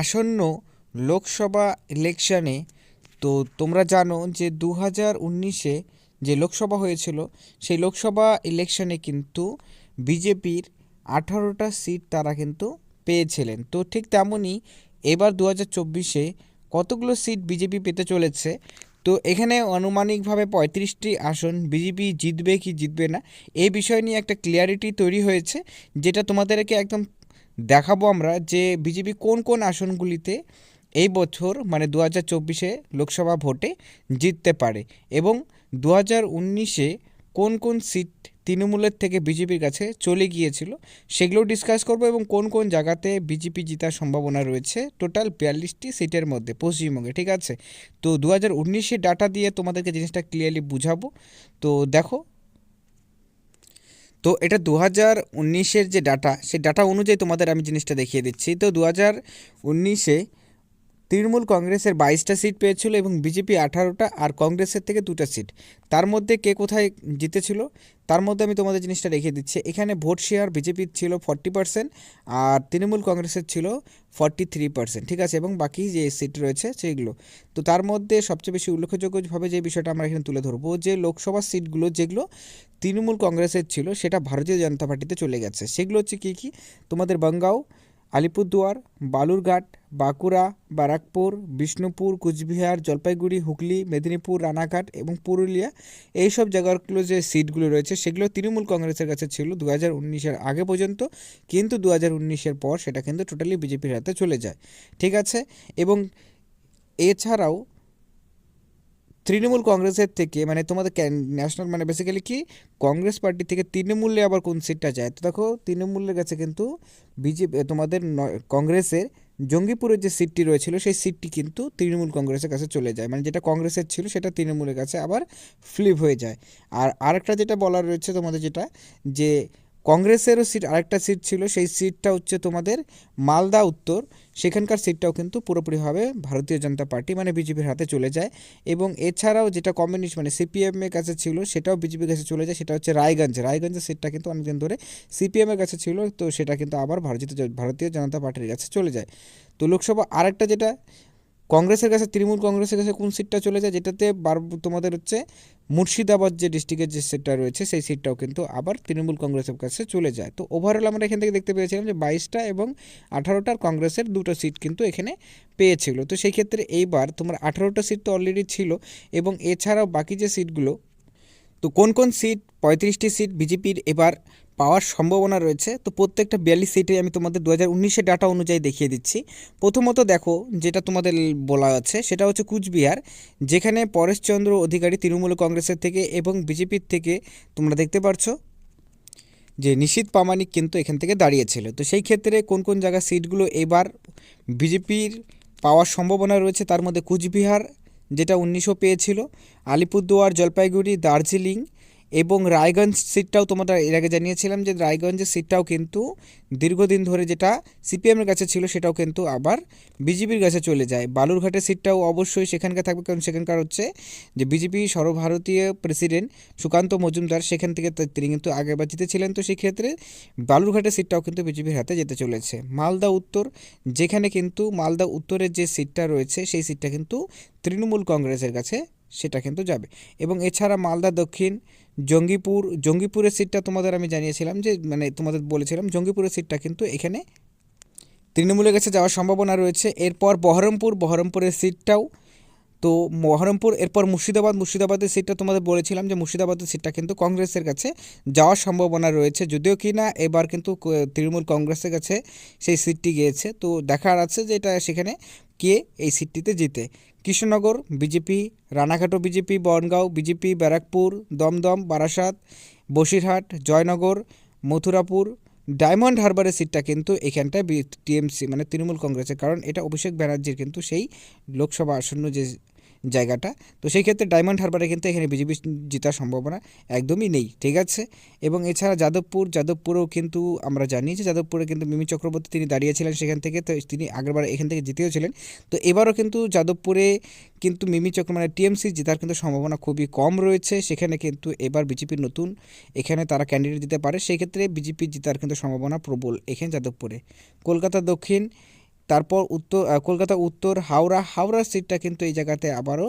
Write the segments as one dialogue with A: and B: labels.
A: আসন্ন লোকসভা ইলেকশানে, তো তোমরা জানো যে দু হাজার উনিশে যে লোকসভা হয়েছিল, সেই লোকসভা ইলেকশানে কিন্তু বিজেপির আঠারোটা সিট তারা কিন্তু পেয়েছিলেন। তো ঠিক তেমনই এবার দু হাজার চব্বিশে কতগুলো সিট বিজেপি পেতে চলেছে? তো এখানে আনুমানিকভাবে পঁয়ত্রিশটি আসন বিজেপি জিতবে কি জিতবে না এই বিষয় নিয়ে একটা ক্লিয়ারিটি তৈরি হয়েছে, যেটা তোমাদেরকে একদম দেখাবো আমরা যে বিজেপি কোন কোন আসনগুলিতে এই বছর মানে দু হাজার চব্বিশে লোকসভা ভোটে জিততে পারে এবং দু হাজার উনিশে কোন কোন সিট তৃণমূলের থেকে বিজেপির কাছে চলে গিয়েছিল সেগুলো ডিসকাস করব এবং কোন কোন জায়গাতে বিজেপি জেতার সম্ভাবনা রয়েছে টোটাল বিয়াল্লিশটি সিটের মধ্যে পশ্চিমবঙ্গে, ঠিক আছে? তো দু হাজার উনিশের ডাটা দিয়ে তোমাদেরকে জিনিসটা ক্লিয়ারলি বুঝাবো। তো দেখো তো এটা দু হাজার উনিশের যে ডাটা সেই ডাটা অনুযায়ী তোমাদের আমি জিনিসটা দেখিয়ে দিচ্ছি। তো দু হাজার উনিশে তৃণমূল কংগ্রেসের বাইশটা সিট পেয়েছিল এবং বিজেপি আঠারোটা আর কংগ্রেসের থেকে দুটা সিট। তার মধ্যে কে কোথায় জিতেছিল? তার মধ্যে আমি তোমাদের জিনিসটা রেখে দিচ্ছি। এখানে ভোট শেয়ার বিজেপির ছিল ফর্টি পার্সেন্ট আর তৃণমূল কংগ্রেসের ছিল ফর্টি থ্রি পার্সেন্ট। ঠিক আছে? এবং বাকি যে সিট রয়েছে সেইগুলো। তো তার মধ্যে সবচেয়ে বেশি উল্লেখযোগ্যভাবে যে বিষয়টা আমরা এখানে তুলে ধরবো যে লোকসভা সিটগুলো যেগুলো তৃণমূল কংগ্রেসের ছিল সেটা ভারতীয় জনতা পার্টিতে চলে গেছে। সেগুলো হচ্ছে কী কী? তোমাদের বাঙ্গাও, আলিপুরদুয়ার, বালুরঘাট বাঁকুড়া, বারাকপুর, বিষ্ণুপুর, কুচবিহার, জলপাইগুড়ি, হুগলি, মেদিনীপুর, রানাঘাট এবং পুরুলিয়া এই সব জায়গাগুলো যে সিটগুলো রয়েছে সেগুলো তৃণমূল কংগ্রেসের কাছে ছিল দু হাজার উনিশের আগে পর্যন্ত। কিন্তু দু হাজার উনিশের পর সেটা কিন্তু টোটালি বিজেপির হাতে চলে যায়। ঠিক আছে? এবং এছাড়াও তৃণমূল কংগ্রেসের থেকে মানে তোমাদের ন্যাশনাল মানে বেসিক্যালি কি? কংগ্রেস পার্টি থেকে তৃণমূলে আবার কোন সিটটা যায়? তো দেখো, তৃণমূলের কাছে কিন্তু বিজেপি তোমাদের কংগ্রেসের জঙ্গিপুরের যে সিটটি রয়েছিল, সেই সিটটি কিন্তু তৃণমূল কংগ্রেসের কাছে চলে যায়। মানে যেটা কংগ্রেসের ছিল, সেটা তৃণমূলের কাছে আবার ফ্লিপ হয়ে যায়। আর আরেকটা যেটা বলার রয়েছে তোমাদের যেটা, যে কংগ্রেসেরও সিট, আরেকটা সিট ছিল, সেই সিটটা হচ্ছে তোমাদের মালদা উত্তর। সেখানকার সিটটাও কিন্তু পুরোপুরিভাবে ভারতীয় জনতা পার্টি মানে বিজেপির হাতে চলে যায়। এবং এছাড়াও যেটা কমিউনিস্ট মানে সিপিএমের কাছে ছিল, সেটাও বিজেপির কাছে চলে যায়, সেটা হচ্ছে রায়গঞ্জ। রায়গঞ্জের সিটটা কিন্তু অনেকদিন ধরে সিপিএমের কাছে ছিল, তো সেটা কিন্তু আবার ভারতীয় ভারতীয় জনতা পার্টির কাছে চলে যায়। তো লোকসভা আরেকটা যেটা কংগ্রেসের কাছে, তৃণমূল কংগ্রেসের কাছে কোন সিটটা চলে যায়? যেটাতে বার তোমাদের হচ্ছে মুর্শিদাবাদ যে ডিস্ট্রিক্টের যে সিটটা রয়েছে, সেই সিটটাও কিন্তু আবার তৃণমূল কংগ্রেসের কাছে চলে যায়। তো ওভারঅল আমরা এখান থেকে দেখতে পেয়েছিলাম যে বাইশটা এবং আঠারোটার কংগ্রেসের দুটো সিট কিন্তু এখানে পেয়েছিল। তো সেই ক্ষেত্রে এইবার তোমার আঠারোটা সিট তো অলরেডি ছিল এবং এছাড়াও বাকি যে সিটগুলো তো কোন কোন সিট পঁয়ত্রিশটি সিট বিজেপির এবার পাওয়ার সম্ভাবনা রয়েছে? তো প্রত্যেকটা বিয়াল্লিশ সিটে আমি তোমাদের দু হাজার উনিশের ডাটা অনুযায়ী দেখিয়ে দিচ্ছি। প্রথমত দেখো, যেটা তোমাদের বলা আছে, সেটা হচ্ছে কুচবিহার, যেখানে পরেশচন্দ্র অধিকারী তৃণমূল কংগ্রেসের থেকে এবং বিজেপির থেকে তোমরা দেখতে পারছ যে নিশীত প্রামাণিক কিন্তু এখান থেকে দাঁড়িয়েছিল। তো সেই ক্ষেত্রে কোন কোন জায়গার সিটগুলো এবার বিজেপির পাওয়ার সম্ভাবনা রয়েছে, তার মধ্যে কুচবিহার যেটা উনিশশো পেয়েছিল আলিপুরদুয়ার জলপাইগুড়ি দার্জিলিং এবং রায়গঞ্জ সিটটাও তোমরা এর আগে জানিয়েছিলাম যে রায়গঞ্জের সিটটাও কিন্তু দীর্ঘদিন ধরে যেটা সিপিএমের কাছে ছিল সেটাও কিন্তু আবার বিজেপির কাছে চলে যায়। বালুরঘাটের সিটটাও অবশ্যই সেখানকার থাকবে, কারণ সেখানকার হচ্ছে যে বিজেপি সর্বভারতীয় প্রেসিডেন্ট সুকান্ত মজুমদার, সেখান থেকে তিনি কিন্তু আগেবার জিতেছিলেন। তো সেক্ষেত্রে বালুরঘাটের সিটটাও কিন্তু বিজেপির হাতে যেতে চলেছে। মালদা উত্তর, যেখানে কিন্তু মালদা উত্তরের যে সিটটা রয়েছে, সেই সিটটা কিন্তু তৃণমূল কংগ্রেসের কাছে সেটা কিন্তু যাবে। এবং এছাড়া মালদা দক্ষিণ, জঙ্গিপুর, জঙ্গিপুরের সিটটা তোমাদের আমি জানিয়েছিলাম যে মানে তোমাদের বলেছিলাম জঙ্গিপুরের সিটটা কিন্তু এখানে তৃণমূলের কাছে যাওয়ার সম্ভাবনা রয়েছে। এরপর বহরমপুর, বহরমপুরের সিটটাও তো বহরমপুর এরপর মুর্শিদাবাদ মুর্শিদাবাদের সিটটা তোমাদের বলেছিলাম যে মুর্শিদাবাদের সিটটা কিন্তু কংগ্রেসের কাছে যাওয়ার সম্ভাবনা রয়েছে। যদিও কি না, এবার কিন্তু তৃণমূল কংগ্রেসের কাছে সেই সিটটি গিয়েছে। তো দেখার আছে যে এটা সেখানে কে এই সিটটিতে জিতে। Krishnanagar, BJP, রানাঘাটও BJP, Bangaon, BJP, Barrackpore, Dumdum, Barasat, Basirhat, Joynagar, Mathurapur diamond হারবারের সিটটা কিন্তু এখানটায় টিএমসি মানে তৃণমূল কংগ্রেসের, কারণ এটা অভিষেক ব্যানার্জির কিন্তু সেই লোকসভা আসন্ন যে জায়গাটা। তো সেই ক্ষেত্রে ডায়মন্ড হারবারে কিন্তু এখানে বিজেপি জেতার সম্ভাবনা একদমই নেই, ঠিক আছে? এবং এছাড়া যাদবপুর, যাদবপুরেও কিন্তু আমরা জানি যে যাদবপুরে কিন্তু মিমি চক্রবর্তী তিনি দাঁড়িয়েছিলেন সেখান থেকে, তো তিনি আগেরবার এখান থেকে জিতেও ছিলেন তো এবারও কিন্তু যাদবপুরে কিন্তু মিমি চক্র মানে টিএমসি জেতার কিন্তু সম্ভাবনা খুবই কম রয়েছে। সেখানে কিন্তু এবার বিজেপির নতুন এখানে তারা ক্যান্ডিডেট দিতে পারে। সেই ক্ষেত্রে বিজেপি জেতার কিন্তু সম্ভাবনা প্রবল এখানে যাদবপুরে। কলকাতা দক্ষিণ তারপর উত্তর কলকাতা উত্তর, হাওড়া, হাওড়ার সিটটা কিন্তু এই জায়গাতে আবারও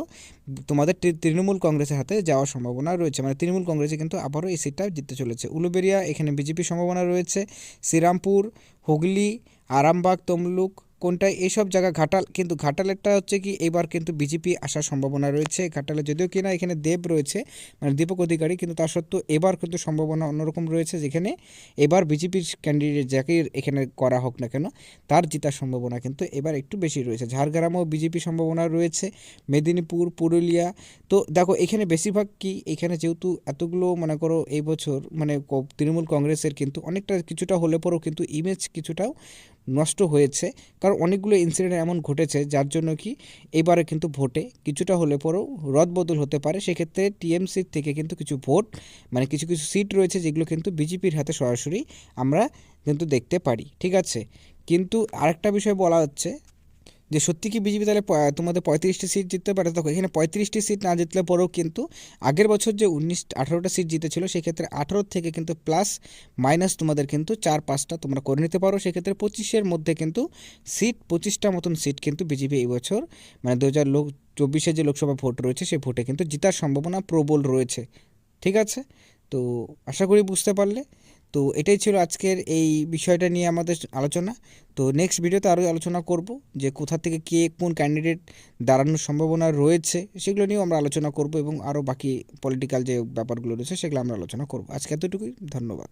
A: তোমাদের তৃণমূল কংগ্রেসের হাতে যাওয়ার সম্ভাবনা রয়েছে। মানে তৃণমূল কংগ্রেসে কিন্তু আবারও এই সিটটা জিততে চলেছে। উলুবেরিয়া এখানে বিজেপির সম্ভাবনা রয়েছে। শ্রীরামপুর, হুগলি, আরামবাগ, তমলুক কোনটা এইসব জায়গা ঘাটাল, কিন্তু ঘাটালেরটা হচ্ছে কি, এবার কিন্তু বিজেপি আসার সম্ভাবনা রয়েছে ঘাটালে যদিও কিনা এখানে দেব রয়েছে মানে দীপক অধিকারী, কিন্তু তা সত্ত্বেও এবার কিন্তু সম্ভাবনা অন্যরকম রয়েছে যেখানে এবার বিজেপির ক্যান্ডিডেট যাকে এখানে করা হোক না কেন, তার জেতার সম্ভাবনা কিন্তু এবার একটু বেশি রয়েছে। ঝাড়গ্রামেও বিজেপি সম্ভাবনা রয়েছে, মেদিনীপুর, পুরুলিয়া, তো দেখো এখানে বেশিরভাগ কি, এখানে যেহেতু এতগুলো মনে করো এই বছর মানে তৃণমূল কংগ্রেসের কিন্তু অনেকটা কিছুটা হলে পরেও কিন্তু ইমেজ কিছুটাও নষ্ট হয়েছে কারণ অনেকগুলো ইনসিডেন্ট এমন ঘটেছে, যার জন্য কি এবারে কিন্তু ভোটে কিছুটা হলে পরেও রদবদল হতে পারে। সেক্ষেত্রে টিএমসি থেকে কিন্তু কিছু ভোট মানে কিছু কিছু সিট রয়েছে যেগুলো কিন্তু বিজেপির হাতে সরাসরি আমরা কিন্তু দেখতে পারি। ঠিক আছে? কিন্তু আরেকটা বিষয় বলা হচ্ছে যে সত্যি কি বিজেপি তাহলে তোমাদের পঁয়ত্রিশটি সিট জিততে পারে? তখন এখানে পঁয়ত্রিশটি সিট না জিতলে পরেও কিন্তু আগের বছর যে উনিশ, আঠারোটা সিট জিতেছিল, সেক্ষেত্রে আঠারো থেকে কিন্তু প্লাস মাইনাস তোমাদের কিন্তু চার, পাঁচটা তোমরা করে নিতে পারো। সেক্ষেত্রে পঁচিশের মধ্যে কিন্তু সিট পঁচিশটা মতন সিট কিন্তু বিজেপি এই বছর মানে দু হাজার লোক, চব্বিশে যে লোকসভা ভোট রয়েছে সেই ভোটে কিন্তু জেতার সম্ভাবনা প্রবল রয়েছে। ঠিক আছে? তো আশা করি বুঝতে পারলে। তো এটাই ছিল আজকের এই বিষয়টা নিয়ে আমাদের আলোচনা। তো নেক্সট ভিডিওতে আরও আলোচনা করব যে কোথা থেকে কে কোন ক্যান্ডিডেট দাঁড়ানোর সম্ভাবনা রয়েছে সেগুলো নিয়েও আমরা আলোচনা করব এবং আরও বাকি পলিটিক্যাল যে ব্যাপারগুলো রয়েছে সেগুলো আমরা আলোচনা করব। আজকে এতটুকুই, ধন্যবাদ।